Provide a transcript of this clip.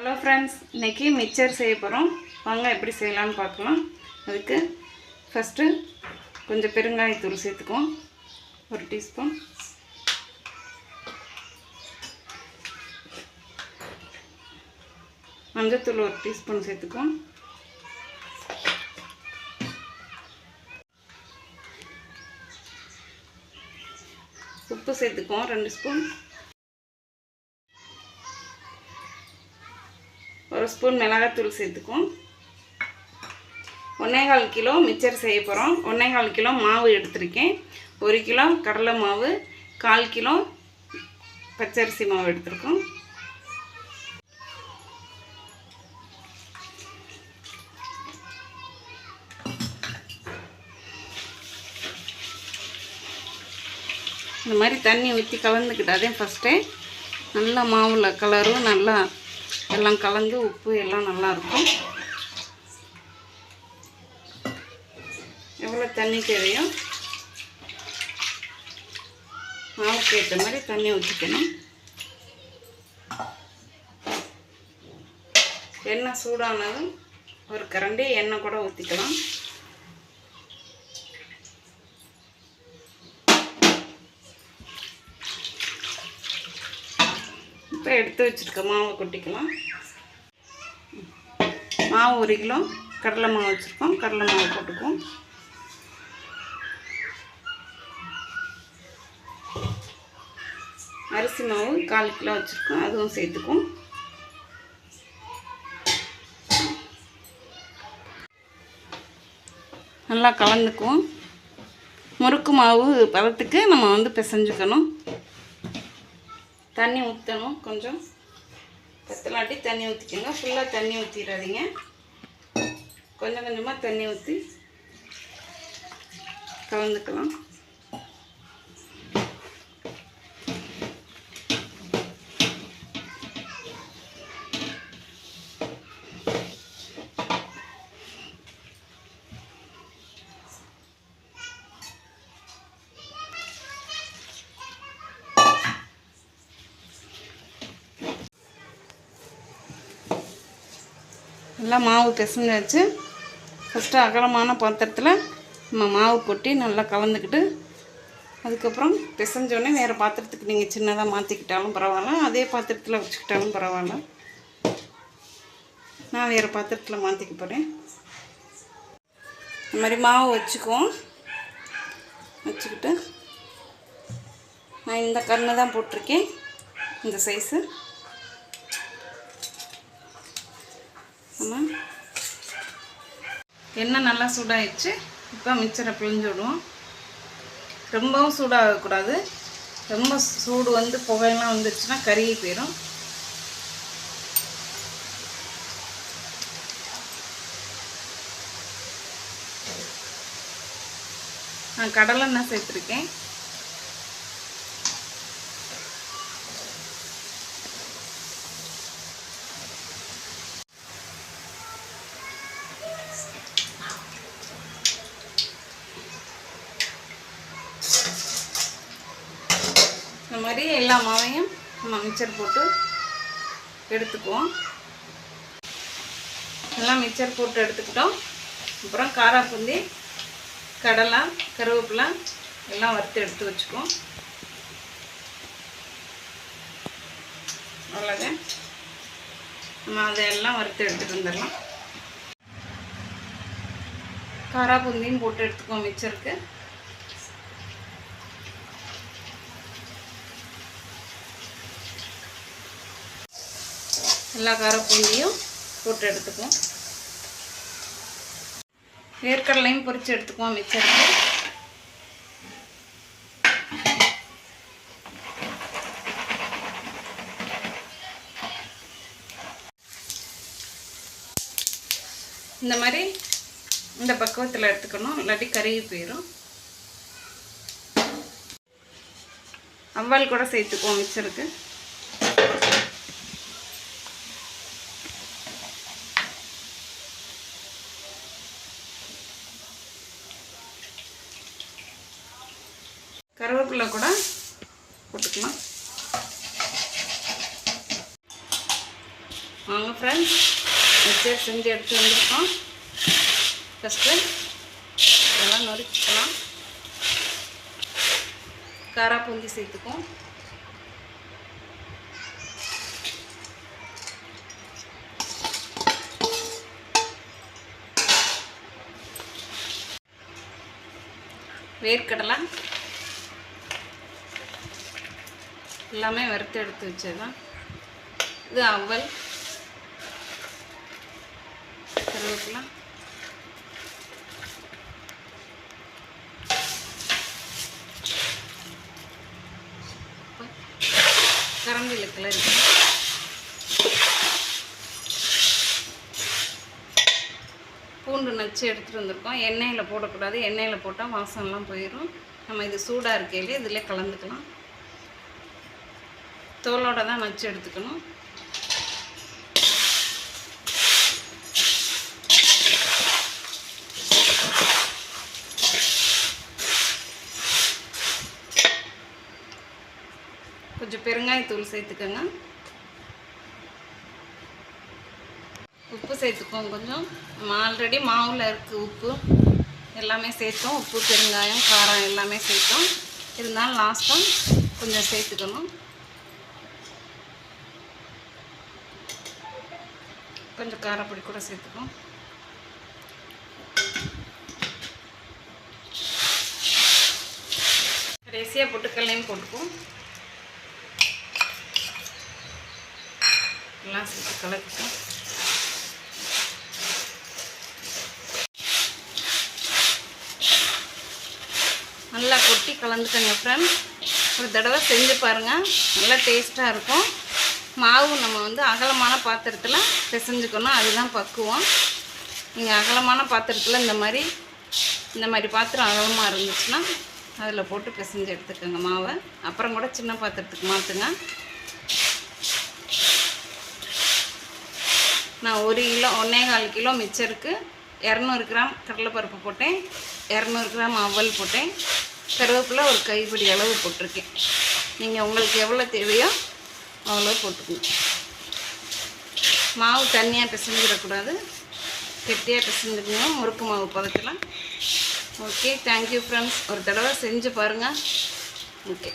Hello friends இன்றைக்கி mixer செய்ய போகிறோம் வாங்க எப்படி செய்யலாம்னு பார்க்கலாம். அதுக்கு ஃபஸ்ட்டு கொஞ்சம் பெருங்காயத்தூள் சேர்த்துக்குவோம். ஒரு டீஸ்பூன் மஞ்சத்தூள் ஒரு டீஸ்பூன் சேர்த்துக்குவோம். உப்பு சேர்த்துக்குவோம் ரெண்டு ஸ்பூன் ஒரு ஸ்பூன் மிளகாத்தூள் சேர்த்துக்கும் ஒன்றேகால் கிலோ மிச்சர் செய்ய போகிறோம் ஒன்றேகால் கிலோ மாவு எடுத்திருக்கேன். ஒரு கிலோ கடலை மாவு கால் கிலோ பச்சரிசி மாவு எடுத்திருக்கோம். இந்த மாதிரி தண்ணி ஊற்றி கலந்துக்கிட்டாதே ஃபஸ்ட்டே நல்லா மாவில் கலரும் நல்லா எல்லாம் கலந்து உப்பு எல்லாம் நல்லாயிருக்கும். எவ்வளோ தண்ணி தேவையோ மாவுக்கு ஏற்ற மாதிரி தண்ணி ஊற்றிக்கணும். எண்ணெய் சூடானதும் ஒரு கரண்டி எண்ணெய் கூட ஊற்றிக்கலாம். இப்போ எடுத்து வச்சுருக்க மாவை கொட்டிக்கலாம். மாவு ஒரு கிலோ. கடலை மாவு வச்சுருக்கோம். கடலை மாவு போட்டுக்குவோம். அரிசி மாவு கால் கிலோ வச்சுருக்கோம். அதுவும் சேர்த்துக்குவோம். நல்லா கலந்துக்குவோம். முறுக்கு மாவு பதத்துக்கு நம்ம வந்து பிசைஞ்சுக்கணும். தண்ணி ஊற்றணும் கொஞ்சம். பத்தலாட்டி தண்ணி ஊற்றிக்கோங்க ஃபுல்லாக தண்ணி ஊற்றிடாதீங்க கொஞ்சம் கொஞ்சமாக தண்ணி ஊற்றி கலந்துக்கலாம். நல்லா மாவு பிசைஞ்சு வச்சு ஃபஸ்ட்டு அகலமான பாத்திரத்தில் நம்ம மாவு கொட்டி நல்லா கலந்துக்கிட்டு அதுக்கப்புறம் பிசைஞ்சோடனே வேறு பாத்திரத்துக்கு நீங்கள் சின்னதாக மாற்றிக்கிட்டாலும் பரவாயில்ல அதே பாத்திரத்தில் வச்சுக்கிட்டாலும் பரவாயில்ல. நான் வேறு பாத்திரத்தில் மாற்றிக்க போகிறேன் இந்த மாதிரி மாவு வச்சுக்குவோம். வச்சுக்கிட்டு நான் இந்த கண்ணு தான் போட்டிருக்கேன் இந்த சைஸு நம்ம எண்ணெய் நல்லா சூடாகிடுச்சு இப்போ மிக்சரை பிழிஞ்சு விடுவோம். ரொம்பவும் சூடாகக்கூடாது. ரொம்ப சூடு வந்து புகையெல்லாம் வந்துருச்சுன்னா கருகி போயிடும் நான் கடலெண்ணெய் சேர்த்துருக்கேன். இந்த மாதிரி எல்லா மாவையும் நம்ம மிக்சர் போட்டு எடுத்துக்குவோம். எல்லாம் மிக்சர் போட்டு எடுத்துக்கிட்டோம். அப்புறம் காராப்பூந்தி கடலை கருவேப்பிலை எல்லாம் வறுத்து எடுத்து வச்சுக்குவோம். அவ்வளோதான் நம்ம அதையெல்லாம் வறுத்து எடுத்துகிட்டு வந்துடலாம். காராப்பூந்தியும் போட்டு எடுத்துக்குவோம் மிக்சருக்கு எல்லா காரப்பூண்டியும் போட்டு எடுத்துக்குவோம். வேர்க்கடலையும் பொரித்து எடுத்துக்குவோம் மிச்சருக்கு. இந்த மாதிரி இந்த பக்குவத்தில் எடுத்துக்கணும் இல்லாட்டி கருகி போயிடும் அவ்வால் கூட சேர்த்துக்குவோம் மிச்சருக்கு. கருவேப்பிலை கூட போட்டுக்கலாம். வாங்க ஃப்ரெண்ட்ஸ் மிக்சர் செஞ்சு எடுத்து வந்திருக்கோம். ஃபஸ்ட்டு இதெல்லாம் நொறுக்கிக்கலாம். காரா பூந்தி சேர்த்துக்கும் வேர்க்கடலை எல்லாமே வறுத்து எடுத்து வச்சதான் இது அவல். கருவேப்பிலை. கரண்டியில் கிளறி பூண்டு நச்சு எடுத்துகிட்டு வந்திருக்கோம். எண்ணெயில் போடக்கூடாது. எண்ணெயில் போட்டால் வாசம்லாம் போயிடும் நம்ம இது சூடாக இருக்கையிலே இதில் கலந்துக்கலாம். தோலோட தான் வச்சு எடுத்துக்கணும். கொஞ்சம் பெருங்காயத்தூள் சேர்த்துக்கோங்க. உப்பு சேர்த்துக்கோங்க கொஞ்சம். நம்ம ஆல்ரெடி மாவில் இருக்குது உப்பு எல்லாமே சேர்த்தோம். உப்பு பெருங்காயம் காரம் எல்லாமே சேர்த்தோம். இருந்தாலும் லாஸ்ட்டாக கொஞ்சம் சேர்த்துக்கணும். கொஞ்சம் காரப்பொடி கூட சேர்த்துக்கும் கடைசியாக பொட்டுக்கல்லையும் போட்டுக்கும் எல்லாம் சேர்த்து கலக்கும் நல்லா கொட்டி கலந்துக்கங்க ஃப்ரெண்ட்ஸ் ஒரு தடவை செஞ்சு பாருங்கள் நல்லா டேஸ்ட்டாக இருக்கும். மாவு நம்ம வந்து அகலமான பாத்திரத்தில் பிசைஞ்சுக்கணும். அதுதான் பக்குவம். நீங்கள் அகலமான பாத்திரத்தில் இந்த மாதிரி இந்த மாதிரி பாத்திரம் அகலமாக இருந்துச்சுன்னா அதில் போட்டு பிசைஞ்சு எடுத்துக்கோங்க மாவை. அப்புறம் கூட சின்ன பாத்திரத்துக்கு மாற்றுங்க நான் ஒரு கிலோ ஒன்றே கால் கிலோ மிச்சருக்கு இரநூறு கிராம் கடலைப்பருப்பு போட்டேன். இரநூறு கிராம் அவல் போட்டேன். கருவேப்பில் ஒரு கைப்பிடி அளவு போட்டிருக்கேன். நீங்கள் உங்களுக்கு எவ்வளோ தேவையோ அவ்வளோ போட்டுக்கணும். மாவு தண்ணியாக பிசைஞ்சிடக்கூடாது. கெட்டியாக பிசைஞ்சுக்கணும். முறுக்கு மாவு பதக்கலாம். ஓகே தேங்க்யூ ஃப்ரெண்ட்ஸ் ஒரு தடவை செஞ்சு பாருங்கள் ஓகே